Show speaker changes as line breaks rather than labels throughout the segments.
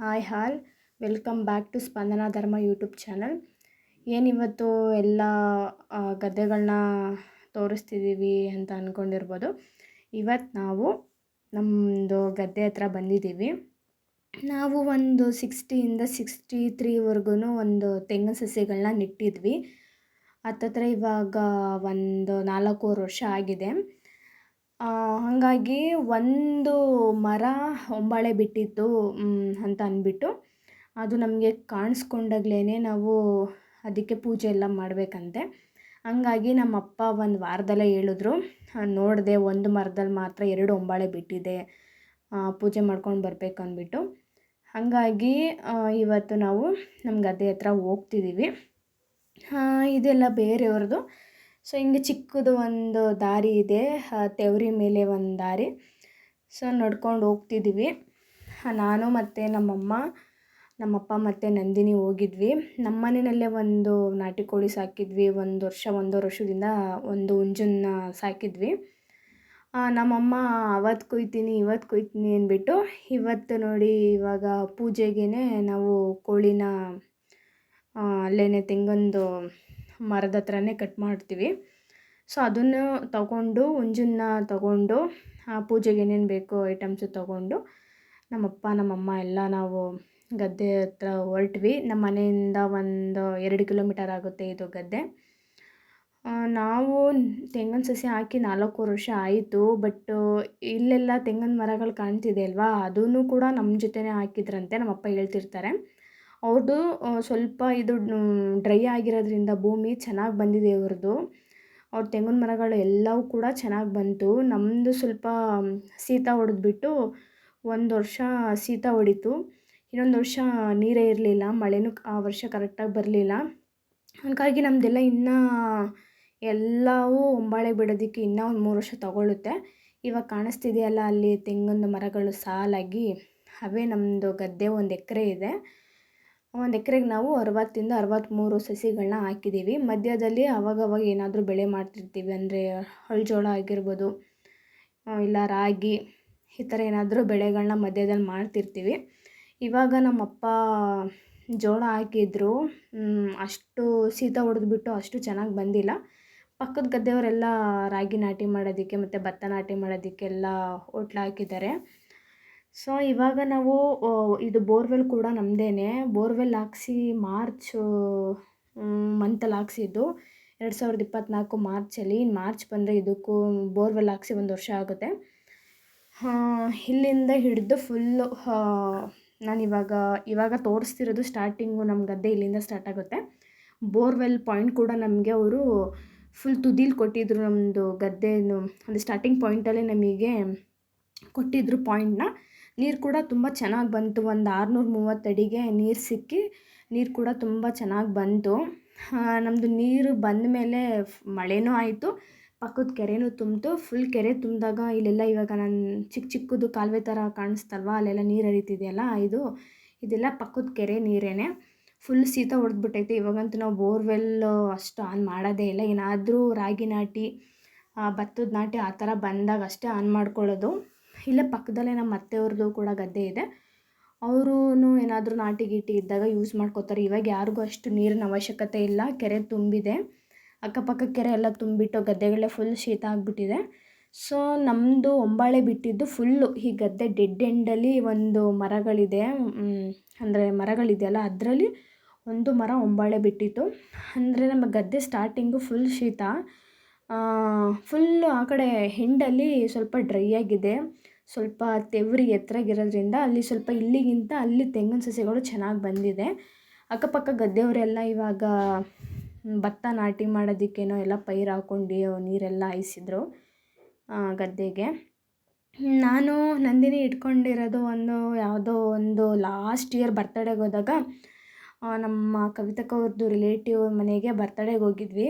Hi all, welcome back to Spandana Dharma YouTube channel. ಏನಿವತ್ತು ಎಲ್ಲ ಗದ್ದೆಗಳನ್ನ ತೋರಿಸ್ತಿದ್ದೀವಿ ಅಂತ ಅಂದ್ಕೊಂಡಿರ್ಬೋದು ಇವತ್ತು ನಾವು ನಮ್ಮದು ಗದ್ದೆ ಹತ್ರ ಬಂದಿದ್ದೀವಿ ನಾವು ಒಂದು ಸಿಕ್ಸ್ಟಿಯಿಂದ ಸಿಕ್ಸ್ಟಿ ತ್ರೀವರೆಗೂ ಒಂದು ತೆಂಗಿನ ಸಸಿಗಳನ್ನ ನೆಟ್ಟಿದ್ವಿ. ಹತ್ತತ್ರ ಇವಾಗ ಒಂದು ನಾಲ್ಕೂವರೆ ವರ್ಷ ಆಗಿದೆ. ಹಾಗಾಗಿ ಒಂದು ಮರ ಹೊಂಬಾಳೆ ಬಿಟ್ಟಿತ್ತು ಅಂತ ಅಂದ್ಬಿಟ್ಟು ಅದು ನಮಗೆ ಕಾಣಿಸ್ಕೊಂಡಾಗ್ಲೇ ನಾವು ಅದಕ್ಕೆ ಪೂಜೆ ಎಲ್ಲ ಮಾಡಬೇಕಂತೆ. ಹಂಗಾಗಿ ನಮ್ಮ ಅಪ್ಪ ಒಂದು ವಾರದಲ್ಲೇ ಹೇಳಿದ್ರು ನೋಡಿದೆ ಒಂದು ಮರದಲ್ಲಿ ಮಾತ್ರ ಎರಡು ಹೊಂಬಾಳೆ ಬಿಟ್ಟಿದೆ ಪೂಜೆ ಮಾಡ್ಕೊಂಡು ಬರಬೇಕು ಅಂದ್ಬಿಟ್ಟು ಹಾಗಾಗಿ ಇವತ್ತು ನಾವು ನಮ್ಮ ಗದ್ದೆ ಹತ್ರ ಹೋಗ್ತಿದ್ದೀವಿ ಇದೆಲ್ಲ ಬೇರೆಯವ್ರದ್ದು. ಸೊ ಹಿಂಗೆ ಚಿಕ್ಕದು ಒಂದು ದಾರಿ ಇದೆ ತೆವರಿ ಮೇಲೆ ಒಂದು ದಾರಿ. ಸೊ ನಡ್ಕೊಂಡು ಹೋಗ್ತಿದ್ವಿ ನಾನು ಮತ್ತು ನಮ್ಮಮ್ಮ, ನಮ್ಮಪ್ಪ ಮತ್ತು ನಂದಿನಿ ಹೋಗಿದ್ವಿ. ನಮ್ಮ ಮನೆಯಲ್ಲೇ ಒಂದು ನಾಟಿ ಕೋಳಿ ಸಾಕಿದ್ವಿ. ಒಂದು ವರ್ಷ ಒಂದೂವರೆ ವರ್ಷದಿಂದ ಒಂದು ಹುಂಜನ್ನ ಸಾಕಿದ್ವಿ. ನಮ್ಮಮ್ಮ ಅವತ್ತು ಕೊಯ್ತೀನಿ ಇವತ್ತು ಕೊಯ್ತೀನಿ ಅಂದ್ಬಿಟ್ಟು, ಇವತ್ತು ನೋಡಿ ಇವಾಗ ಪೂಜೆಗೇ ನಾವು ಕೋಳಿನ ಅಲ್ಲೇ ತೆಂಗೊಂದು ಮರದ ಹತ್ರನೇ ಕಟ್ ಮಾಡ್ತೀವಿ. ಸೊ ಅದನ್ನು ತಗೊಂಡು, ಹುಂಜನ್ನ ತಗೊಂಡು ಪೂಜೆಗೆ ಏನೇನು ಬೇಕೋ ಐಟಮ್ಸು ತಗೊಂಡು, ನಮ್ಮಪ್ಪ, ನಮ್ಮಮ್ಮ ಎಲ್ಲ ನಾವು ಗದ್ದೆ ಹತ್ರ ಹೊರಟ್ವಿ. ನಮ್ಮ ಮನೆಯಿಂದ ಒಂದು ಎರಡು ಕಿಲೋಮೀಟರ್ ಆಗುತ್ತೆ ಇದು ಗದ್ದೆ. ನಾವು ತೆಂಗಿನ ಸಸಿ ಹಾಕಿ ನಾಲ್ಕು ವರ್ಷ ಆಯಿತು ಬಟ್ ಇಲ್ಲೆಲ್ಲ ತೆಂಗಿನ ಮರಗಳು ಕಾಣ್ತಿದೆ ಅಲ್ವಾ? ಅದೂ ಕೂಡ ನಮ್ಮ ಜೊತೆನೇ ಹಾಕಿದ್ರಂತೆ, ನಮ್ಮಪ್ಪ ಹೇಳ್ತಿರ್ತಾರೆ. ಅವ್ರದ್ದು ಸ್ವಲ್ಪ ಇದು ಡ್ರೈ ಆಗಿರೋದ್ರಿಂದ ಭೂಮಿ ಚೆನ್ನಾಗಿ ಬಂದಿದೆ ಇವ್ರದ್ದು ಅವ್ರ ತೆಂಗಿನ ಮರಗಳು ಎಲ್ಲವೂ ಕೂಡ ಚೆನ್ನಾಗಿ ಬಂತು. ನಮ್ಮದು ಸ್ವಲ್ಪ ಶೀತ ಹೊಡೆದ್ಬಿಟ್ಟು ಒಂದು ವರ್ಷ ಶೀತ ಹೊಡಿತು. ಇನ್ನೊಂದು ವರ್ಷ ನೀರೇ ಇರಲಿಲ್ಲ, ಮಳೆನೂ ಆ ವರ್ಷ ಕರೆಕ್ಟಾಗಿ ಬರಲಿಲ್ಲ. ಹಾಗಾಗಿ ನಮ್ಮದೆಲ್ಲ ಇನ್ನೂ ಎಲ್ಲವೂ ಒಂಬಾಳೆ ಬಿಡೋದಕ್ಕೆ ಇನ್ನೂ ಒಂದು ಮೂರು ವರ್ಷ ತಗೊಳ್ಳುತ್ತೆ ಇವಾಗ ಕಾಣಿಸ್ತಿದೆಯಲ್ಲ ಅಲ್ಲಿ ತೆಂಗಿನ ಮರಗಳು ಸಾಲಾಗಿ, ಅವೇ ನಮ್ಮದು ಗದ್ದೆ ಒಂದು ಎಕರೆ ಇದೆ. ಒಂದು ಎಕ್ರೆಗೆ ನಾವು ಅರವತ್ತರಿಂದ ಅರವತ್ತ್ಮೂರು ಸಸಿಗಳನ್ನ ಹಾಕಿದ್ದೀವಿ ಮಧ್ಯದಲ್ಲಿ ಅವಾಗವಾಗ ಏನಾದರೂ ಬೆಳೆ ಮಾಡ್ತಿರ್ತೀವಿ, ಅಂದರೆ ಜೋಳ ಆಗಿರ್ಬೋದು ಇಲ್ಲ ರಾಗಿ, ಈ ಥರ ಏನಾದರೂ ಬೆಳೆಗಳನ್ನ ಮಧ್ಯದಲ್ಲಿ ಮಾಡ್ತಿರ್ತೀವಿ. ಇವಾಗ ನಮ್ಮಪ್ಪ ಜೋಳ ಹಾಕಿದ್ರು ಅಷ್ಟು ಶೀತ ಹೊಡೆದ್ಬಿಟ್ಟು ಅಷ್ಟು ಚೆನ್ನಾಗಿ ಬಂದಿಲ್ಲ. ಪಕ್ಕದ ಗದ್ದೆಯವರೆಲ್ಲ ರಾಗಿ ನಾಟಿ ಮಾಡೋದಕ್ಕೆ ಮತ್ತು ಭತ್ತ ನಾಟಿ ಮಾಡೋದಕ್ಕೆಲ್ಲ ಹೋಟ್ಲು ಹಾಕಿದ್ದಾರೆ. ಸೊ ಇವಾಗ ನಾವು ಇದು ಬೋರ್ವೆಲ್ ಕೂಡ ನಮ್ಮದೇನೆ ಬೋರ್ವೆಲ್ ಹಾಕ್ಸಿ ಮಾರ್ಚ್ ಮಂತಲ್ಲಿ ಹಾಕ್ಸಿದ್ದು. ಎರಡು ಸಾವಿರದ ಇಪ್ಪತ್ತ್ನಾಲ್ಕು ಮಾರ್ಚಲ್ಲಿ. ಮಾರ್ಚ್ ಬಂದರೆ ಇದಕ್ಕೂ ಬೋರ್ವೆಲ್ ಹಾಕ್ಸಿ ಒಂದು ವರ್ಷ ಆಗುತ್ತೆ. ಇಲ್ಲಿಂದ ಹಿಡಿದು ಫುಲ್ಲು ನಾನಿವಾಗ, ಇವಾಗ ತೋರಿಸ್ತಿರೋದು ಸ್ಟಾರ್ಟಿಂಗು ನಮ್ಮ ಗದ್ದೆ ಇಲ್ಲಿಂದ ಸ್ಟಾರ್ಟ್ ಆಗುತ್ತೆ. ಬೋರ್ವೆಲ್ ಪಾಯಿಂಟ್ ಕೂಡ ನಮಗೆ ಅವರು ಫುಲ್ ತುದಿಲಿ ಕೊಟ್ಟಿದ್ದರು ನಮ್ಮದು ಗದ್ದೆನು ಅಂದರೆ ಸ್ಟಾರ್ಟಿಂಗ್ ಪಾಯಿಂಟಲ್ಲೇ ನಮಗೆ ಕೊಟ್ಟಿದ್ದರು ಪಾಯಿಂಟ್ನ ನೀರು ಕೂಡ ತುಂಬ ಚೆನ್ನಾಗಿ ಬಂತು. ಒಂದು ಆರುನೂರ ಮೂವತ್ತು ಅಡಿಗೆ ನೀರು ಸಿಕ್ಕಿ ನೀರು ಕೂಡ ತುಂಬ ಚೆನ್ನಾಗಿ ಬಂತು. ನಮ್ಮದು ನೀರು ಬಂದ ಮೇಲೆ ಮಳೆನೂ ಆಯಿತು. ಪಕ್ಕದ ಕೆರೆನೂ ತುಂಬಿತು. ಫುಲ್ ಕೆರೆ ತುಂಬಿದಾಗ ಇಲ್ಲೆಲ್ಲ ಇವಾಗ ನಾನು ಚಿಕ್ಕ ಚಿಕ್ಕದು ಕಾಲುವೆ ಥರ ಕಾಣಿಸ್ತಲ್ವಾ? ಅಲ್ಲೆಲ್ಲ ನೀರು ಹರಿತಿದೆಯಲ್ಲ ಇದು. ಇದೆಲ್ಲ ಪಕ್ಕದ ಕೆರೆ ನೀರೇ ಫುಲ್ ಶೀತ ಹೊಡೆದ್ಬಿಟ್ಟೈತೆ ಇವಾಗಂತೂ ನಾವು ಬೋರ್ವೆಲ್ ಅಷ್ಟು ಆನ್ ಮಾಡೋದೇ ಇಲ್ಲ. ಏನಾದರೂ ರಾಗಿ ನಾಟಿ ಭತ್ತದ ನಾಟಿ ಆ ಥರ ಬಂದಾಗ ಅಷ್ಟೇ ಆನ್ ಮಾಡ್ಕೊಳ್ಳೋದು. ಇಲ್ಲೇ ಪಕ್ಕದಲ್ಲೇ ನಮ್ಮ ಅತ್ತೆಯವ್ರದ್ದು ಕೂಡ ಗದ್ದೆ ಇದೆ. ಅವರೂ ಏನಾದರೂ ನಾಟಿ ಗೀಟಿ ಇದ್ದಾಗ ಯೂಸ್ ಮಾಡ್ಕೋತಾರೆ. ಇವಾಗ ಯಾರಿಗೂ ಅಷ್ಟು ನೀರಿನ ಅವಶ್ಯಕತೆ ಇಲ್ಲ. ಕೆರೆ ತುಂಬಿದೆ. ಅಕ್ಕಪಕ್ಕ ಕೆರೆ ಎಲ್ಲ ತುಂಬಿಟ್ಟು ಗದ್ದೆಗಳೇ ಫುಲ್ ಶೀತ ಆಗಿಬಿಟ್ಟಿದೆ. ಸೊ ನಮ್ಮದು ಒಂಬಾಳೆ ಬಿಟ್ಟಿದ್ದು ಫುಲ್ಲು ಈ ಗದ್ದೆ ಡೆಡ್ ಎಂಡಲ್ಲಿ ಒಂದು ಮರಗಳಿದೆ. ಅಂದರೆ ಮರಗಳಿದೆಯಲ್ಲ ಅದರಲ್ಲಿ ಒಂದು ಮರ ಒಂಬಾಳೆ ಬಿಟ್ಟಿತ್ತು. ಅಂದರೆ ನಮ್ಮ ಗದ್ದೆ ಸ್ಟಾರ್ಟಿಂಗು ಫುಲ್ ಶೀತ. ಫುಲ್ಲು ಆ ಕಡೆ ಹೆಂಡಲ್ಲಿ ಸ್ವಲ್ಪ ಡ್ರೈ ಆಗಿದೆ. ಸ್ವಲ್ಪ ತೆವರಿ ಎತ್ತರಾಗಿರೋದ್ರಿಂದ ಅಲ್ಲಿ ಸ್ವಲ್ಪ ಇಲ್ಲಿಗಿಂತ ಅಲ್ಲಿ ತೆಂಗಿನ ಸಸಿಗಳು ಚೆನ್ನಾಗಿ ಬಂದಿದೆ. ಅಕ್ಕಪಕ್ಕ ಗದ್ದೆಯವರೆಲ್ಲ ಇವಾಗ ಭತ್ತ ನಾಟಿ ಮಾಡೋದಕ್ಕೇನೋ ಎಲ್ಲ ಪೈರು ಹಾಕ್ಕೊಂಡು ನೀರೆಲ್ಲ ಹಾಯಿಸಿದ್ರು ಗದ್ದೆಗೆ. ನಾನು ನಂದಿನಿ ಇಟ್ಕೊಂಡಿರೋದು ಒಂದು ಯಾವುದೋ ಒಂದು ಲಾಸ್ಟ್ ಇಯರ್ ಬರ್ತಡೇಗೆ ಹೋದಾಗ ನಮ್ಮ ಕವಿತಕ್ಕ ಅವ್ರದ್ದು ರಿಲೇಟಿವ್ ಮನೆಗೆ ಬರ್ತಡೇಗೆ ಹೋಗಿದ್ವಿ.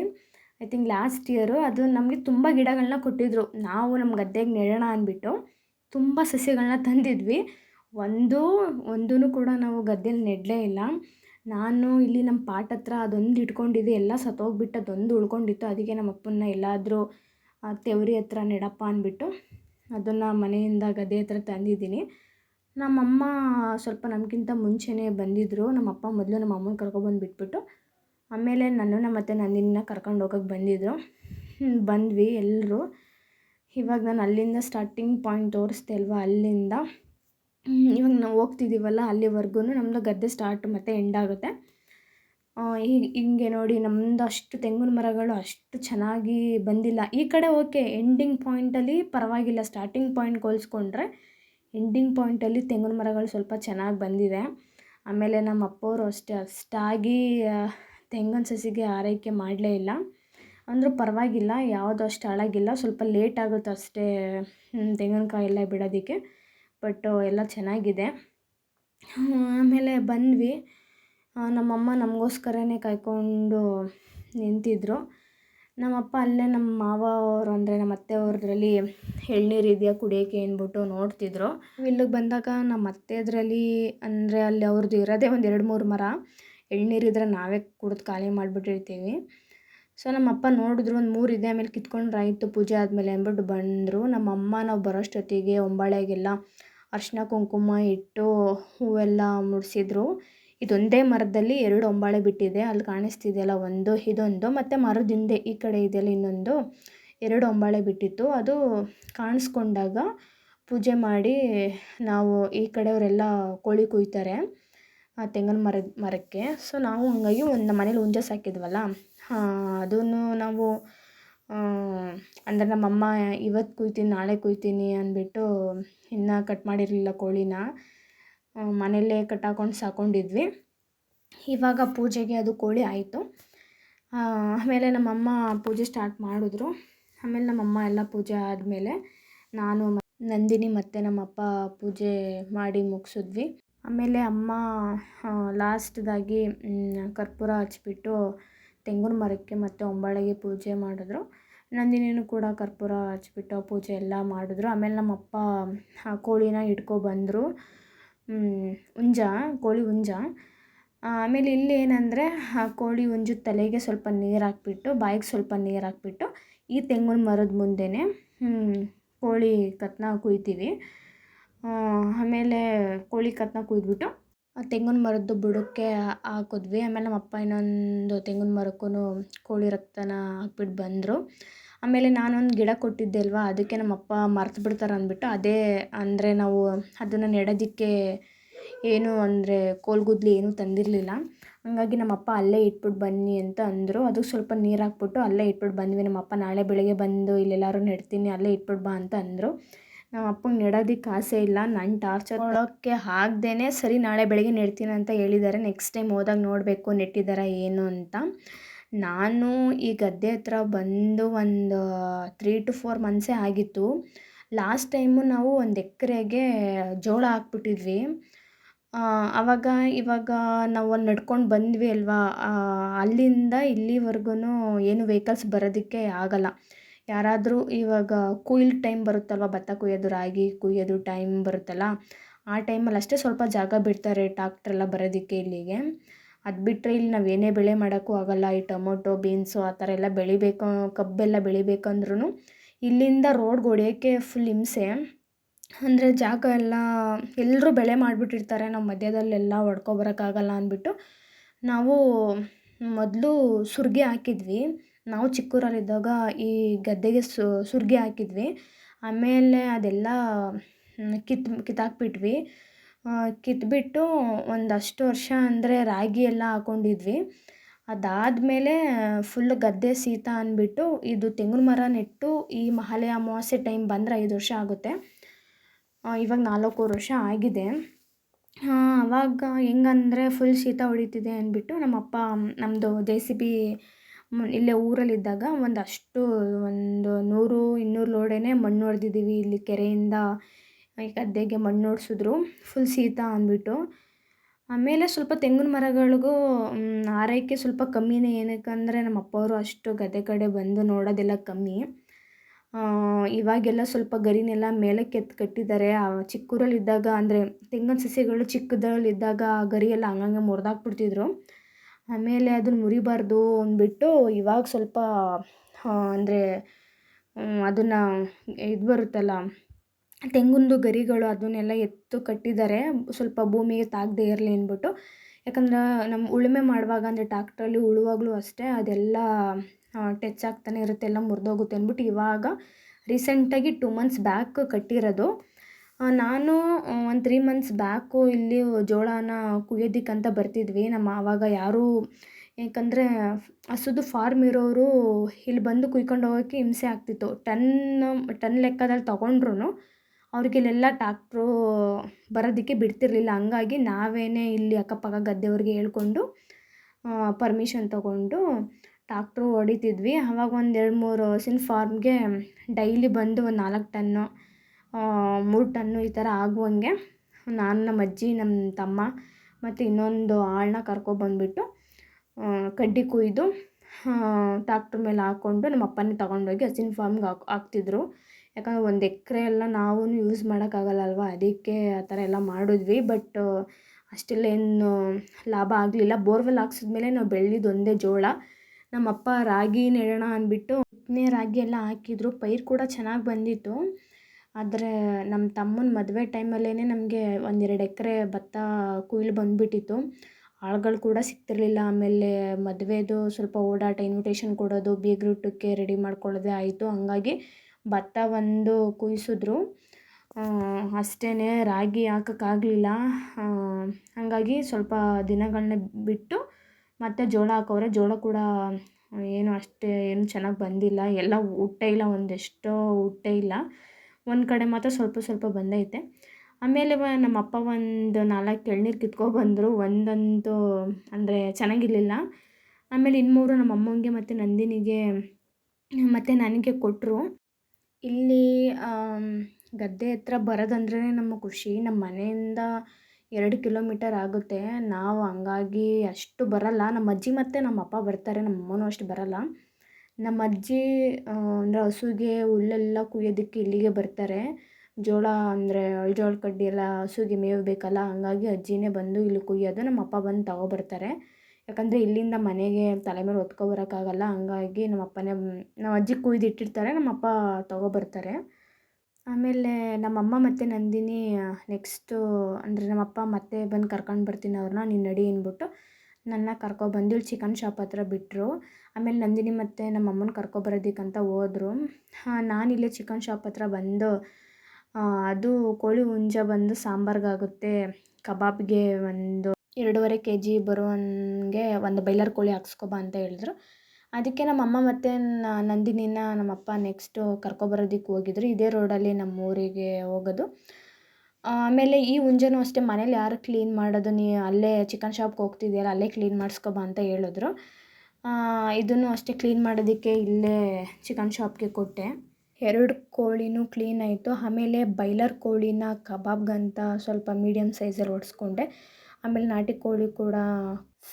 ಐ ಥಿಂಕ್ ಲಾಸ್ಟ್ ಇಯರು ಅದು ನಮಗೆ ತುಂಬ ಗಿಡಗಳನ್ನ ಕೊಟ್ಟಿದ್ದರು ನಾವು ನಮ್ಮ ಗದ್ದೆಗೆ ನೆಡೋಣ ಅಂದ್ಬಿಟ್ಟು ತುಂಬ ಸಸಿಗಳನ್ನ ತಂದಿದ್ವಿ. ಒಂದು ಒಂದೂ ಕೂಡ ನಾವು ಗದ್ದೆಲಿ ನೆಡಲೇ ಇಲ್ಲ. ನಾನು ಇಲ್ಲಿ ನಮ್ಮ ಪಾಟ್ ಹತ್ರ ಅದೊಂದು ಇಟ್ಕೊಂಡಿದ್ದೆ. ಎಲ್ಲ ಸತ್ತೋಗ್ಬಿಟ್ಟು, ಅದೊಂದು ಉಳ್ಕೊಂಡಿತ್ತು. ಅದಕ್ಕೆ ನಮ್ಮ ಅಪ್ಪನ್ನ ಎಲ್ಲಾದರೂ ತೆವರಿ ಹತ್ರ ನೆಡಪ್ಪ ಅಂದ್ಬಿಟ್ಟು ಅದನ್ನು ಮನೆಯಿಂದ ಗದ್ದೆ ಹತ್ರ ತಂದಿದ್ದೀನಿ. ನಮ್ಮಮ್ಮ ಸ್ವಲ್ಪ ನಮಗಿಂತ ಮುಂಚೆನೇ ಬಂದಿದ್ದರು ನಮ್ಮಪ್ಪ ಮೊದಲು ನಮ್ಮ ಅಮ್ಮನ ಕರ್ಕೊಬಂದು ಬಿಟ್ಬಿಟ್ಟು ಆಮೇಲೆ ನನ್ನನ್ನು ಮತ್ತು ನಂದಿನಿನ ಕರ್ಕೊಂಡು ಹೋಗಕ್ಕೆ ಬಂದಿದ್ದರು ಬಂದ್ವಿ ಎಲ್ಲರೂ ಇವಾಗ ನಾನು ಅಲ್ಲಿಂದ ಸ್ಟಾರ್ಟಿಂಗ್ ಪಾಯಿಂಟ್ ತೋರಿಸ್ದೆ ಅಲ್ವಾ ಅಲ್ಲಿಂದ ಇವಾಗ ನಾವು ಹೋಗ್ತಿದ್ದೀವಲ್ಲ ಅಲ್ಲಿವರೆಗೂ ನಮ್ಮದು ಗದ್ದೆ ಸ್ಟಾರ್ಟ್ ಮತ್ತು ಎಂಡ್ ಆಗುತ್ತೆ. ಹೀಗೆ, ಹಿಂಗೆ ನೋಡಿ ನಮ್ಮದು ಅಷ್ಟು ತೆಂಗಿನ ಮರಗಳು ಅಷ್ಟು ಚೆನ್ನಾಗಿ ಬಂದಿಲ್ಲ. ಈ ಕಡೆ ಓಕೆ ಎಂಡಿಂಗ್ ಪಾಯಿಂಟಲ್ಲಿ ಪರವಾಗಿಲ್ಲ. ಸ್ಟಾರ್ಟಿಂಗ್ ಪಾಯಿಂಟ್ ಕೋಲ್ಸ್ಕೊಂಡ್ರೆ ಎಂಡಿಂಗ್ ಪಾಯಿಂಟಲ್ಲಿ ತೆಂಗಿನ ಮರಗಳು ಸ್ವಲ್ಪ ಚೆನ್ನಾಗಿ ಬಂದಿದೆ. ಆಮೇಲೆ ನಮ್ಮ ಅಪ್ಪವರು ಅಷ್ಟೇ, ಅಷ್ಟಾಗಿ ತೆಂಗಿನ ಸಸಿಗೆ ಆರೈಕೆ ಮಾಡಲೇ ಇಲ್ಲ. ಅಂದರೂ ಪರವಾಗಿಲ್ಲ, ಯಾವುದು ಅಷ್ಟು ಹಾಳಾಗಿಲ್ಲ. ಸ್ವಲ್ಪ ಲೇಟ್ ಆಗುತ್ತೆ ಅಷ್ಟೇ ತೆಂಗಿನಕಾಯಿ ಎಲ್ಲ ಬಿಡೋದಕ್ಕೆ. ಬಟ್ ಎಲ್ಲ ಚೆನ್ನಾಗಿದೆ. ಆಮೇಲೆ ಬಂದ್ವಿ. ನಮ್ಮಮ್ಮ ನಮಗೋಸ್ಕರನೇ ಕಾಯ್ಕೊಂಡು ನಿಂತಿದ್ದರು ನಮ್ಮಪ್ಪ ಅಲ್ಲೇ ನಮ್ಮ ಮಾವ ಅವರು ಅಂದರೆ ನಮ್ಮ ಅತ್ತೆ ಅವ್ರದ್ರಲ್ಲಿ ಎಳ್ನೀರು ಇದೆಯಾ ಕುಡಿಯೋಕ್ಕೆ ಅಂದ್ಬಿಟ್ಟು ನೋಡ್ತಿದ್ರು. ಇಲ್ಲಿಗೆ ಬಂದಾಗ ನಮ್ಮ ಅತ್ತೆದ್ರಲ್ಲಿ ಅಂದರೆ ಅಲ್ಲಿ ಅವ್ರದ್ದು ಇರೋದೇ ಒಂದು ಎರಡು ಮೂರು ಮರ. ಎಳ್ನೀರಿದ್ರೆ ನಾವೇ ಕುಡಿದು ಖಾಲಿ ಮಾಡಿಬಿಟ್ಟಿರ್ತೀವಿ. ಸೊ ನಮ್ಮ ಅಪ್ಪ ನೋಡಿದ್ರು, ಒಂದು ಮೂರು ಇದೆ ಆಮೇಲೆ ಕಿತ್ಕೊಂಡ್ರೆ ಆಯಿತು ಪೂಜೆ ಆದಮೇಲೆ ಅಂದ್ಬಿಟ್ಟು ಬಂದರು. ನಮ್ಮ ಅಮ್ಮ ನಾವು ಬರೋಷ್ಟೊತ್ತಿಗೆ ಒಂಬಳೆಗೆಲ್ಲ ಅರಿಶಿನ ಕುಂಕುಮ ಇಟ್ಟು ಹೂವೆಲ್ಲ ಮುಡಿಸಿದ್ರು. ಇದೊಂದೇ ಮರದಲ್ಲಿ ಎರಡು ಒಂಬಾಳೆ ಬಿಟ್ಟಿದೆ. ಅಲ್ಲಿ ಕಾಣಿಸ್ತಿದೆಯಲ್ಲ ಒಂದು, ಇದೊಂದು, ಮತ್ತು ಮರದ ಹಿಂದೆ ಈ ಕಡೆ ಇದೆಯಲ್ಲ ಇನ್ನೊಂದು, ಎರಡು ಒಂಬಾಳೆ ಬಿಟ್ಟಿತ್ತು. ಅದು ಕಾಣಿಸ್ಕೊಂಡಾಗ ಪೂಜೆ ಮಾಡಿ ನಾವು ಈ ಕಡೆಯವರೆಲ್ಲ ಕೋಳಿ ಕುಯ್ತಾರೆ. ಆ ತೆಂಗಿನ ಮರದ ಮರಕ್ಕೆ. ಸೊ ನಾವು ಹಂಗಾಗಿ ಒಂದು ನಮ್ಮ ಮನೇಲಿ ಹುಂಜ ಸಾಕಿದ್ವಲ್ಲ ಅದನ್ನು ನಾವು ಅಂದರೆ ನಮ್ಮಮ್ಮ ಇವತ್ತು ಕುಯ್ತೀನಿ, ನಾಳೆ ಕುಯ್ತೀನಿ ಅಂದ್ಬಿಟ್ಟು ಇನ್ನೂ ಕಟ್ ಮಾಡಿರಲಿಲ್ಲ ಕೋಳಿನ ಮನೆಯಲ್ಲೇ ಕಟ್ಟಾಕೊಂಡು ಸಾಕೊಂಡಿದ್ವಿ. ಇವಾಗ ಪೂಜೆಗೆ ಅದು ಕೋಳಿ ಆಯಿತು. ಆಮೇಲೆ ನಮ್ಮಮ್ಮ ಪೂಜೆ ಸ್ಟಾರ್ಟ್ ಮಾಡಿದ್ರು. ಆಮೇಲೆ ನಮ್ಮಮ್ಮ ಎಲ್ಲ ಪೂಜೆ ಆದಮೇಲೆ ನಾನು ನಂದಿನಿ ಮತ್ತು ನಮ್ಮಪ್ಪ ಪೂಜೆ ಮಾಡಿ ಮುಗಿಸಿದ್ವಿ. ಆಮೇಲೆ ಅಮ್ಮ ಲಾಸ್ಟ್ದಾಗಿ ಕರ್ಪೂರ ಹಚ್ಬಿಟ್ಟು ತೆಂಗಿನ ಮರಕ್ಕೆ ಮತ್ತು ಒಂಬಾಳೆಗೆ ಪೂಜೆ ಮಾಡಿದ್ರು. ನಂದಿನಿನೂ ಕೂಡ ಕರ್ಪೂರ ಹಚ್ಬಿಟ್ಟು ಪೂಜೆ ಎಲ್ಲ ಮಾಡಿದ್ರು. ಆಮೇಲೆ ನಮ್ಮಪ್ಪ ಕೋಳಿನ ಇಟ್ಕೊಬಂದರು ಹುಂಜ, ಕೋಳಿ ಹುಂಜ. ಆಮೇಲೆ ಇಲ್ಲಿ ಏನಂದರೆ, ಆ, ಕೋಳಿ ಹುಂಜದ ತಲೆಗೆ ಸ್ವಲ್ಪ ನೀರು ಹಾಕ್ಬಿಟ್ಟು, ಬಾಯಿಗೆ ಸ್ವಲ್ಪ ನೀರು ಹಾಕ್ಬಿಟ್ಟು ಈ ತೆಂಗಿನ ಮರದ ಮುಂದೆಯೇ ಕೋಳಿ ಕತ್ನ ಕುಯ್ತೀವಿ. ಆಮೇಲೆ ಕೋಳಿ ಕತ್ನ ಕುಯ್ದುಬಿಟ್ಟು ಆ ತೆಂಗಿನ ಮರದ್ದು ಬುಡಕ್ಕೆ ಹಾಕಿದ್ವಿ. ಆಮೇಲೆ ನಮ್ಮ ಅಪ್ಪ ಇನ್ನೊಂದು ತೆಂಗಿನ ಮರಕ್ಕೂ ಕೋಳಿ ರಕ್ತನ ಹಾಕ್ಬಿಟ್ಟು ಬಂದರು. ಆಮೇಲೆ ನಾನೊಂದು ಗಿಡ ಕೊಟ್ಟಿದ್ದೆ ಅಲ್ವಾ, ಅದಕ್ಕೆ ನಮ್ಮ ಅಪ್ಪ ಮರ್ತು ಬಿಡ್ತಾರೆ ಅಂದ್ಬಿಟ್ಟು ಅದೇ ಅಂದರೆ ನಾವು ಅದನ್ನು ನೆಡೋದಕ್ಕೆ ಏನು ಅಂದರೆ ಕೋಲ್ಗುದ್ಲಿ ಏನೂ ತಂದಿರಲಿಲ್ಲ. ಹಂಗಾಗಿ ನಮ್ಮ ಅಪ್ಪ ಅಲ್ಲೇ ಇಟ್ಬಿಟ್ಟು ಬನ್ನಿ ಅಂತ ಅಂದರು. ಅದಕ್ಕೆ ಸ್ವಲ್ಪ ನೀರು ಹಾಕ್ಬಿಟ್ಟು ಅಲ್ಲೇ ಇಟ್ಬಿಟ್ಟು ಬಂದ್ವಿ. ನಮ್ಮ ಅಪ್ಪ ನಾಳೆ ಬೆಳಗ್ಗೆ ಬಂದು ಇಲ್ಲೆಲ್ಲರೂ ನೆಡ್ತೀನಿ, ಅಲ್ಲೇ ಇಟ್ಬಿಟ್ಟು ಬಾ ಅಂತ ಅಂದರು. ನಮ್ಮ ಅಪ್ಪಂಗೆ ನೆಡೋದಕ್ಕೆ ಆಸೆ ಇಲ್ಲ, ನಾನು ಟಾರ್ಚರ್ ಮಾಡೋಕ್ಕೆ ಆಗ್ದೇ ಸರಿ ನಾಳೆ ಬೆಳಗ್ಗೆ ನೆಡ್ತೀನಿ ಅಂತ ಹೇಳಿದ್ದಾರೆ ನೆಕ್ಸ್ಟ್ ಟೈಮ್ ಹೋದಾಗ ನೋಡಬೇಕು ನೆಟ್ಟಿದ್ದಾರೆ ಏನು ಅಂತ. ನಾನು ಈ ಗದ್ದೆ ಹತ್ರ ಬಂದು ಒಂದು ತ್ರೀ ಟು ಫೋರ್ ಮಂತ್ಸೇ ಆಗಿತ್ತು. ಲಾಸ್ಟ್ ಟೈಮು ನಾವು ಒಂದು ಎಕರೆಗೆ ಜೋಳ ಹಾಕ್ಬಿಟ್ಟಿದ್ವಿ. ಆವಾಗ ಇವಾಗ ನಾವು ಅಲ್ಲಿ ನಡ್ಕೊಂಡು ಬಂದ್ವಿ ಅಲ್ವಾ? ಅಲ್ಲಿಂದ ಇಲ್ಲಿವರೆಗೂ ಏನು ವೆಹಿಕಲ್ಸ್ ಬರೋದಕ್ಕೆ ಆಗೋಲ್ಲ. ಯಾರಾದರೂ ಇವಾಗ ಕೊಯ್ಲು ಟೈಮ್ ಬರುತ್ತಲ್ವ, ಭತ್ತ ಕೊಯ್ಯೋದು ರಾಗಿ ಕುಯ್ಯೋದು ಟೈಮ್ ಬರುತ್ತಲ್ಲ, ಆ ಟೈಮಲ್ಲಿ ಅಷ್ಟೇ ಸ್ವಲ್ಪ ಜಾಗ ಬಿಡ್ತಾರೆ ಟ್ಯಾಕ್ಟ್ರೆಲ್ಲ ಬರೋದಕ್ಕೆ ಇಲ್ಲಿಗೆ. ಅದು ಬಿಟ್ಟರೆ ಇಲ್ಲಿ ನಾವು ಏನೇ ಬೆಳೆ ಮಾಡೋಕ್ಕೂ ಆಗೋಲ್ಲ, ಈ ಟೊಮೊಟೊ, ಬೀನ್ಸು ಆ ಥರ ಎಲ್ಲ ಬೆಳಿಬೇಕು, ಕಬ್ಬೆಲ್ಲ ಬೆಳಿಬೇಕಂದ್ರೂ ಇಲ್ಲಿಂದ ರೋಡ್ಗೆ ಹೊಡಿಯೋಕ್ಕೆ ಫುಲ್ ಹಿಂಸೆ. ಅಂದರೆ ಜಾಗ ಎಲ್ಲ ಎಲ್ಲರೂ ಬೆಳೆ ಮಾಡಿಬಿಟ್ಟಿರ್ತಾರೆ, ನಾವು ಮಧ್ಯದಲ್ಲೆಲ್ಲ ಹೊಡ್ಕೊಬರೋಕ್ಕಾಗಲ್ಲ ಅಂದ್ಬಿಟ್ಟು ನಾವು ಮೊದಲು ಸುರ್ಗಿ ಹಾಕಿದ್ವಿ. ನಾವು ಚಿಕ್ಕೂರಲ್ಲಿದ್ದಾಗ ಈ ಗದ್ದೆಗೆ ಸುರ್ಗಿ ಹಾಕಿದ್ವಿ. ಆಮೇಲೆ ಅದೆಲ್ಲ ಕಿತ್, ಕಿತ್ತಾಕ್ಬಿಟ್ವಿ. ಕಿತ್ಬಿಟ್ಟು ಒಂದಷ್ಟು ವರ್ಷ ಅಂದರೆ ರಾಗಿ ಎಲ್ಲ ಹಾಕ್ಕೊಂಡಿದ್ವಿ ಅದಾದಮೇಲೆ ಫುಲ್ ಗದ್ದೆ ಸೀತ ಅಂದ್ಬಿಟ್ಟು ಇದು ತೆಂಗಿನ ಮರ ನೆಟ್ಟು ಈ ಮಹಾಲಯ ಅಮಾವಾಸ್ಯೆ ಟೈಮ್ ಬಂದರೆ ಐದು ವರ್ಷ ಆಗುತ್ತೆ. ಇವಾಗ ನಾಲ್ಕೂವರೆ ವರ್ಷ ಆಗಿದೆ. ಆವಾಗ ಹೆಂಗಂದರೆ ಫುಲ್ ಶೀತ ಹೊಡಿತಿದೆ ಅಂದ್ಬಿಟ್ಟು ನಮ್ಮಪ್ಪ ನಮ್ಮದು ಜೆ ಸಿ ಬಿ ಇಲ್ಲೇ ಊರಲ್ಲಿದ್ದಾಗ ಒಂದಷ್ಟು, ಒಂದು ನೂರು, ಇನ್ನೂರು ಲೋಡೇನೆ ಮಣ್ಣು ಹೊಡೆದಿದ್ದೀವಿ ಇಲ್ಲಿ ಕೆರೆಯಿಂದ. ಗದ್ದೆಗೆ ಮಣ್ಣು ಹೊಡ್ಸಿದ್ರು ಫುಲ್ ಶೀತ ಅಂದ್ಬಿಟ್ಟು. ಆಮೇಲೆ ಸ್ವಲ್ಪ ತೆಂಗಿನ ಮರಗಳಿಗೂ ಆರೈಕೆ ಸ್ವಲ್ಪ ಕಮ್ಮಿನೇ. ಏನಕ್ಕಂದರೆ ನಮ್ಮ ಅಪ್ಪವರು ಅಷ್ಟು ಗದ್ದೆ ಕಡೆ ಬಂದು ನೋಡೋದೆಲ್ಲ ಕಮ್ಮಿ. ಇವಾಗೆಲ್ಲ ಸ್ವಲ್ಪ ಗರಿನೆಲ್ಲ ಮೇಲಕ್ಕೆ ಎತ್ತು ಕಟ್ಟಿದ್ದಾರೆ. ಚಿಕ್ಕೂರಲ್ಲಿದ್ದಾಗ, ಅಂದರೆ ತೆಂಗಿನ ಸಸಿಗಳು ಚಿಕ್ಕದ್ರಲ್ಲಿದ್ದಾಗ ಆ ಗರಿ ಎಲ್ಲ ಹಂಗಂಗೆ ಮುರಿದಾಕ್ಬಿಡ್ತಿದ್ರು. ಆಮೇಲೆ ಅದನ್ನ ಮುರಿಬಾರ್ದು ಅಂದ್ಬಿಟ್ಟು ಇವಾಗ ಸ್ವಲ್ಪ ಅಂದರೆ ಅದನ್ನು ಇದು ಬರುತ್ತಲ್ಲ, ತೆಂಗಿಂದು ಗರಿಗಳು ಅದನ್ನೆಲ್ಲ ಎತ್ತು ಕಟ್ಟಿದ್ದಾರೆ ಸ್ವಲ್ಪ ಭೂಮಿಗೆ ತಾಗದೇ ಇರಲಿ ಅಂದ್ಬಿಟ್ಟು. ಯಾಕಂದ್ರೆ ನಮ್ಮ ಉಳುಮೆ ಮಾಡುವಾಗ, ಅಂದರೆ ಟ್ಯಾಕ್ಟ್ರಲ್ಲಿ ಉಳುವಾಗಲೂ ಅಷ್ಟೇ ಅದೆಲ್ಲ ಟಚ್ ಆಗ್ತಾನೆ ಇರುತ್ತೆ, ಎಲ್ಲ ಮುರಿದೋಗುತ್ತೆ ಅಂದ್ಬಿಟ್ಟು ಇವಾಗ ರೀಸೆಂಟಾಗಿ ಟೂ ಮಂತ್ಸ್ ಬ್ಯಾಕ್ ಕಟ್ಟಿರೋದು. ನಾನು ಒಂದು ತ್ರೀ ಮಂತ್ಸ್ ಬ್ಯಾಕು ಇಲ್ಲಿ ಜೋಳನ ಕುಯ್ಯೋದಿಕ್ಕಂತ ಬರ್ತಿದ್ವಿ. ನಮ್ಮ ಆವಾಗ ಯಾರೂ ಏಕೆಂದರೆ ಹಸುದು ಫಾರ್ಮ್ ಇರೋರು ಇಲ್ಲಿ ಬಂದು ಕುಯ್ಕೊಂಡು ಹೋಗೋಕ್ಕೆ ಹಿಂಸೆ ಆಗ್ತಿತ್ತು. ಟನ್ ಟನ್ ಲೆಕ್ಕದಲ್ಲಿ ತೊಗೊಂಡ್ರು ಅವ್ರಿಗೆ ಇಲ್ಲೆಲ್ಲ ಟ್ಯಾಕ್ಟ್ರು ಬರೋದಕ್ಕೆ ಬಿಡ್ತಿರಲಿಲ್ಲ. ಹಂಗಾಗಿ ನಾವೇನೇ ಇಲ್ಲಿ ಅಕ್ಕಪಕ್ಕ ಗದ್ದೆಯವ್ರಿಗೆ ಹೇಳ್ಕೊಂಡು ಪರ್ಮಿಷನ್ ತೊಗೊಂಡು ಟ್ಯಾಕ್ಟ್ರು ಹೊಡಿತಿದ್ವಿ. ಆವಾಗ ಒಂದು ಎರಡು ಮೂರು ಹಸಿನ ಫಾರ್ಮ್ಗೆ ಡೈಲಿ ಬಂದು ಒಂದು ನಾಲ್ಕು ಟನ್ನು ಮೂರು ಟನ್ನು ಈ ಥರ ಆಗುವಂಗೆ ನಾನು ನಮ್ಮ ಅಜ್ಜಿ, ನಮ್ಮ ತಮ್ಮ ಮತ್ತು ಇನ್ನೊಂದು ಆಳನ್ನ ಕರ್ಕೊಬಂದ್ಬಿಟ್ಟು ಕಡ್ಡಿ ಕುಯ್ದು ಟ್ಯಾಕ್ಟ್ರ್ ಮೇಲೆ ಹಾಕ್ಕೊಂಡು ನಮ್ಮ ಅಪ್ಪನೇ ತಗೊಂಡೋಗಿ ಹಸಿನ ಫಾರ್ಮ್ಗೆ ಹಾಕ್, ಹಾಕ್ತಿದ್ರು. ಯಾಕಂದರೆ ಒಂದು ಎಕರೆ ಎಲ್ಲ ನಾವೂ ಯೂಸ್ ಮಾಡೋಕ್ಕಾಗಲ್ಲ ಅಲ್ವಾ? ಅದಕ್ಕೆ ಆ ಥರ ಎಲ್ಲ ಮಾಡಿದ್ವಿ. ಬಟ್ ಅಷ್ಟೆಲ್ಲ ಏನು ಲಾಭ ಆಗಲಿಲ್ಲ. ಬೋರ್ವೆಲ್ ಹಾಕ್ಸಿದ್ಮೇಲೆ ನಾವು ಬೆಳೆದಿದ್ದು ಒಂದೇ ಜೋಳ. ನಮ್ಮಪ್ಪ ರಾಗಿ ನೆಡೋಣ ಅಂದ್ಬಿಟ್ಟು ರಾಗಿ ಎಲ್ಲ ಹಾಕಿದ್ರು. ಪೈರು ಕೂಡ ಚೆನ್ನಾಗಿ ಬಂದಿತ್ತು. ಆದರೆ ನಮ್ಮ ತಮ್ಮನ ಮದುವೆ ಟೈಮಲ್ಲೇ ನಮಗೆ ಒಂದೆರಡು ಎಕರೆ ಭತ್ತ ಕೊಯ್ಲು ಬಂದುಬಿಟ್ಟಿತ್ತು. ಆಳುಗಳು ಕೂಡ ಸಿಗ್ತಿರಲಿಲ್ಲ. ಆಮೇಲೆ ಮದುವೆದು ಸ್ವಲ್ಪ ಓಡಾಟ ಇನ್ವಿಟೇಷನ್ ಕೊಡೋದು, ಬೀಗ್ರೂಟಕ್ಕೆ ರೆಡಿ ಮಾಡ್ಕೊಳ್ಳೋದೇ ಆಯಿತು. ಹಂಗಾಗಿ ಭತ್ತ ಒಂದು ಕುಯ್ಸಿದ್ರು. ಅಷ್ಟೇ ರಾಗಿ ಹಾಕೋಕ್ಕಾಗ್ಲಿಲ್ಲ ಹಾಗಾಗಿ ಸ್ವಲ್ಪ ದಿನಗಳನ್ನ ಬಿಟ್ಟು ಮತ್ತೆ ಜೋಳ ಹಾಕೋರೆ ಜೋಳ ಕೂಡ ಏನು ಅಷ್ಟೇ, ಏನು ಚೆನ್ನಾಗಿ ಬಂದಿಲ್ಲ. ಎಲ್ಲ ಹುಟ್ಟೇ ಇಲ್ಲ, ಒಂದೆಷ್ಟೋ ಹುಟ್ಟೇ ಇಲ್ಲ. ಒಂದು ಕಡೆ ಮಾತ್ರ ಸ್ವಲ್ಪ ಸ್ವಲ್ಪ ಬಂದೈತೆ. ಆಮೇಲೆ ನಮ್ಮ ಅಪ್ಪ ಒಂದು ನಾಲ್ಕು ಎಳ್ನೀರು ಕಿತ್ಕೊಬಂದರು ಒಂದಂತೂ ಅಂದರೆ ಚೆನ್ನಾಗಿರಲಿಲ್ಲ. ಆಮೇಲೆ ಇನ್ನು ಮೂರು ನಮ್ಮ ಅಮ್ಮಂಗೆ ಮತ್ತು ನಂದಿನಿಗೆ ಮತ್ತು ನನಗೆ ಕೊಟ್ಟರು ಇಲ್ಲಿ ಗದ್ದೆ ಹತ್ರ ಬರೋದಂದ್ರೇ ನಮ್ಮ ಖುಷಿ. ನಮ್ಮ ಮನೆಯಿಂದ ಎರಡು ಕಿಲೋಮೀಟರ್ ಆಗುತ್ತೆ. ನಾವು ಹಂಗಾಗಿ ಅಷ್ಟು ಬರಲ್ಲ. ನಮ್ಮ ಅಜ್ಜಿ ಮತ್ತು ನಮ್ಮ ಅಪ್ಪ ಬರ್ತಾರೆ. ನಮ್ಮ ಅಮ್ಮನೂ ಅಷ್ಟು ಬರೋಲ್ಲ. ನಮ್ಮ ಅಜ್ಜಿ ಅಂದರೆ ಹಸುಗೆ ಹುಲ್ಲೆಲ್ಲ ಕುಯ್ಯೋದಕ್ಕೆ ಇಲ್ಲಿಗೆ ಬರ್ತಾರೆ. ಜೋಳ ಅಂದರೆ ಜೋಳ ಕಡ್ಡಿ ಎಲ್ಲ ಹಸುಗೆ ಮೇವು ಬೇಕಲ್ಲ ಹಂಗಾಗಿ ಅಜ್ಜಿನೇ ಬಂದು ಇಲ್ಲಿ ಕುಯ್ಯೋದು. ನಮ್ಮ ಅಪ್ಪ ಬಂದು ತಗೊಬರ್ತಾರೆ ಯಾಕಂದರೆ ಇಲ್ಲಿಂದ ಮನೆಗೆ ತಲೆ ಮೇಲೆ ಹೊತ್ಕೊಬರೋಕ್ಕಾಗಲ್ಲ ಹಂಗಾಗಿ ನಮ್ಮ ಅಪ್ಪನೇ, ನಮ್ಮ ಅಜ್ಜಿ ಕುಯ್ದು ಇಟ್ಟಿರ್ತಾರೆ, ನಮ್ಮ ಅಪ್ಪ ತಗೊಬರ್ತಾರೆ ಆಮೇಲೆ ನಮ್ಮಮ್ಮ ಮತ್ತು ನಂದಿನಿ ನೆಕ್ಸ್ಟು ಅಂದರೆ ನಮ್ಮಪ್ಪ ಮತ್ತೆ ಬಂದು ಕರ್ಕೊಂಡು ಬರ್ತೀನಿ ಅವ್ರನ್ನ, ನೀನು ನಡಿ ಅಂದ್ಬಿಟ್ಟು ನನ್ನ ಕರ್ಕೊಬಂದು ಇಲ್ಲಿ ಚಿಕನ್ ಶಾಪ್ ಹತ್ರ ಬಿಟ್ಟರು ಆಮೇಲೆ ನಂದಿನಿ ಮತ್ತು ನಮ್ಮ ಅಮ್ಮನ ಕರ್ಕೊಬರೋದಕ್ಕಂತ ಹೋದ್ರು. ನಾನು ಇಲ್ಲೇ ಚಿಕನ್ ಶಾಪ್ ಹತ್ರ ಬಂದು ಅದು ಕೋಳಿ ಹುಂಜ ಬಂದು ಸಾಂಬಾರ್ಗಾಗುತ್ತೆ. ಕಬಾಬ್ಗೆ ಒಂದು ಎರಡೂವರೆ ಕೆ ಜಿ ಬರುವಂಗೆ ಒಂದು ಬೈಲರ್ ಕೋಳಿ ಹಾಕ್ಸ್ಕೊಬಾ ಅಂತ ಹೇಳಿದ್ರು. ಅದಕ್ಕೆ ನಮ್ಮ ಅಮ್ಮ ಮತ್ತು ನಂದಿನಿನ ನಮ್ಮಪ್ಪ ನೆಕ್ಸ್ಟು ಕರ್ಕೊಬರೋದಕ್ಕೆ ಹೋಗಿದ್ರು. ಇದೇ ರೋಡಲ್ಲಿ ನಮ್ಮ ಊರಿಗೆ ಹೋಗೋದು. ಆಮೇಲೆ ಈ ಹುಂಜನೂ ಅಷ್ಟೇ ಮನೇಲಿ ಯಾರು ಕ್ಲೀನ್ ಮಾಡೋದು ನೀ ಅಲ್ಲೇ ಚಿಕನ್ ಶಾಪ್ಗೆ ಹೋಗ್ತಿದ್ಯಲ್ಲ ಅಲ್ಲೇ ಕ್ಲೀನ್ ಮಾಡಿಸ್ಕೊಬ ಅಂತ ಹೇಳಿದ್ರು. ಇದನ್ನು ಅಷ್ಟೇ ಕ್ಲೀನ್ ಮಾಡೋದಕ್ಕೆ ಇಲ್ಲೇ ಚಿಕನ್ ಶಾಪ್ಗೆ ಕೊಟ್ಟೆ. ಎರಡು ಕೋಳಿನೂ ಕ್ಲೀನ್ ಆಯಿತು. ಆಮೇಲೆ ಬೈಲರ್ ಕೋಳಿನ ಕಬಾಬ್ಗಂತ ಸ್ವಲ್ಪ ಮೀಡಿಯಮ್ ಸೈಜಲ್ಲಿ ಹೊಡ್ಸ್ಕೊಂಡೆ ಆಮೇಲೆ ನಾಟಿ ಕೋಳಿ ಕೂಡ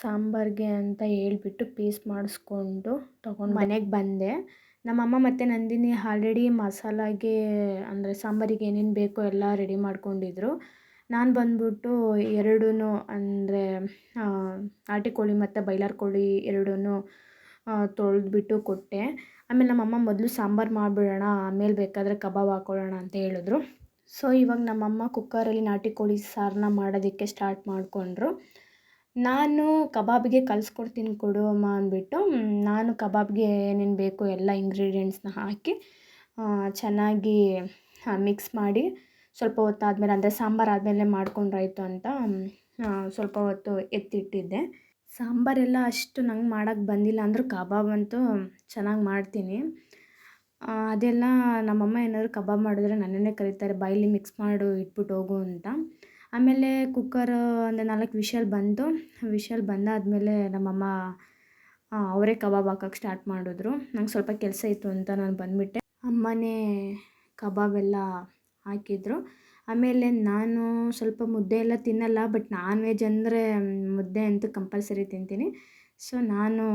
ಸಾಂಬಾರಿಗೆ ಅಂತ ಹೇಳ್ಬಿಟ್ಟು ಪೀಸ್ ಮಾಡಿಸ್ಕೊಂಡು ತೊಗೊಂಡು ಮನೆಗೆ ಬಂದೆ. ನಮ್ಮಮ್ಮ ಮತ್ತು ನಂದಿನಿ ಆಲ್ರೆಡಿ ಮಸಾಲಾಗೆ ಅಂದರೆ ಸಾಂಬಾರಿಗೆ ಏನೇನು ಬೇಕೋ ಎಲ್ಲ ರೆಡಿ ಮಾಡ್ಕೊಂಡಿದ್ರು. ನಾನು ಬಂದ್ಬಿಟ್ಟು ಎರಡೂ ಅಂದರೆ ನಾಟಿ ಕೋಳಿ ಮತ್ತು ಬೈಲರ್ ಕೋಳಿ ಎರಡೂ ತೊಳೆದ್ಬಿಟ್ಟು ಕೊಟ್ಟೆ. ಆಮೇಲೆ ನಮ್ಮಮ್ಮ ಮೊದಲು ಸಾಂಬಾರು ಮಾಡಿಬಿಡೋಣ, ಆಮೇಲೆ ಬೇಕಾದರೆ ಕಬಾಬ್ ಹಾಕ್ಕೊಳ್ಳೋಣ ಅಂತ ಹೇಳಿದ್ರು. ಸೊ ಇವಾಗ ನಮ್ಮಮ್ಮ ಕುಕ್ಕರಲ್ಲಿ ನಾಟಿ ಕೋಳಿ ಸಾರನ್ನ ಮಾಡೋದಕ್ಕೆ ಸ್ಟಾರ್ಟ್ ಮಾಡಿಕೊಂಡ್ರು. ನಾನು ಕಬಾಬ್ಗೆ ಕಲಿಸ್ಕೊಡ್ತೀನಿ ಕೊಡು ಅಮ್ಮ ಅಂದ್ಬಿಟ್ಟು ನಾನು ಕಬಾಬ್ಗೆ ಏನೇನು ಬೇಕು ಎಲ್ಲ ಇಂಗ್ರೀಡಿಯೆಂಟ್ಸ್ನ ಹಾಕಿ ಚೆನ್ನಾಗಿ ಮಿಕ್ಸ್ ಮಾಡಿ ಸ್ವಲ್ಪ ಹೊತ್ತಾದ್ಮೇಲೆ ಅಂದರೆ ಸಾಂಬಾರು ಆದಮೇಲೆ ಮಾಡ್ಕೊಂಡ್ರಾಯ್ತು ಅಂತ ಸ್ವಲ್ಪ ಹೊತ್ತು ಎತ್ತಿಟ್ಟಿದ್ದೆ. ಸಾಂಬಾರೆಲ್ಲ ಅಷ್ಟು ನಂಗೆ ಮಾಡೋಕ್ಕೆ ಬಂದಿಲ್ಲ ಅಂದರೂ ಕಬಾಬ್ ಅಂತೂ ಚೆನ್ನಾಗಿ ಮಾಡ್ತೀನಿ. ಅದೆಲ್ಲ ನಮ್ಮಮ್ಮ ಏನಾದ್ರು ಕಬಾಬ್ ಮಾಡಿದ್ರೆ ನನ್ನನ್ನೇ ಕರೀತಾರೆ, ಬಾಯಲ್ಲಿ ಮಿಕ್ಸ್ ಮಾಡು, ಇಟ್ಬಿಟ್ಟು ಹೋಗು ಅಂತ. ಆಮೇಲೆ ಕುಕ್ಕರ್ ಒಂದು ನಾಲ್ಕು ವಿಷಲ್ ಬಂತು. ವಿಷಲ್ ಬಂದಾದಮೇಲೆ ನಮ್ಮಮ್ಮ ಅವರೇ ಕಬಾಬ್ ಹಾಕಕ್ಕೆ ಸ್ಟಾರ್ಟ್ ಮಾಡಿದ್ರು. ನಂಗೆ ಸ್ವಲ್ಪ ಕೆಲಸ ಇತ್ತು ಅಂತ ನಾನು ಬಂದುಬಿಟ್ಟೆ. ಅಮ್ಮನೇ ಕಬಾಬೆಲ್ಲ ಹಾಕಿದ್ರು. ಆಮೇಲೆ ನಾನು ಸ್ವಲ್ಪ ಮುದ್ದೆ ಎಲ್ಲ ತಿನ್ನಲ್ಲ ಬಟ್ ನಾನ್ ವೆಜ್ ಅಂದರೆ ಮುದ್ದೆ ಅಂತೂ ಕಂಪಲ್ಸರಿ ತಿಂತೀನಿ. ಸೊ ನಾನು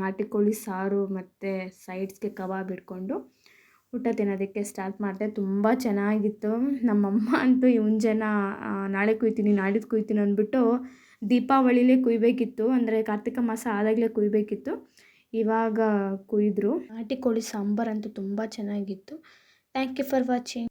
ನಾಟಿ ಕೋಳಿ ಸಾರು ಮತ್ತು ಸೈಡ್ಸ್ಗೆ ಕಬಾಬ್ ಇಟ್ಕೊಂಡು ಊಟ ತಿನ್ನೋದಕ್ಕೆ ಸ್ಟಾರ್ಟ್ ಮಾಡಿದೆ. ತುಂಬ ಚೆನ್ನಾಗಿತ್ತು. ನಮ್ಮಮ್ಮ ಅಂತೂ ಈ ಹುಂಜನ ನಾಳೆ ಕುಯ್ತೀನಿ, ನಾಡಿದ್ದು ಕುಯ್ತೀನಿ ಅಂದ್ಬಿಟ್ಟು ದೀಪಾವಳಿಲೇ ಕುಯ್ಬೇಕಿತ್ತು. ಅಂದರೆ ಕಾರ್ತಿಕ ಮಾಸ ಆದಾಗಲೇ ಕುಯ್ಬೇಕಿತ್ತು. ಇವಾಗ ಕುಯ್ದರು. ನಾಟಿ ಕೋಳಿ ಸಾಂಬಾರಂತೂ ತುಂಬ ಚೆನ್ನಾಗಿತ್ತು. Thank you for watching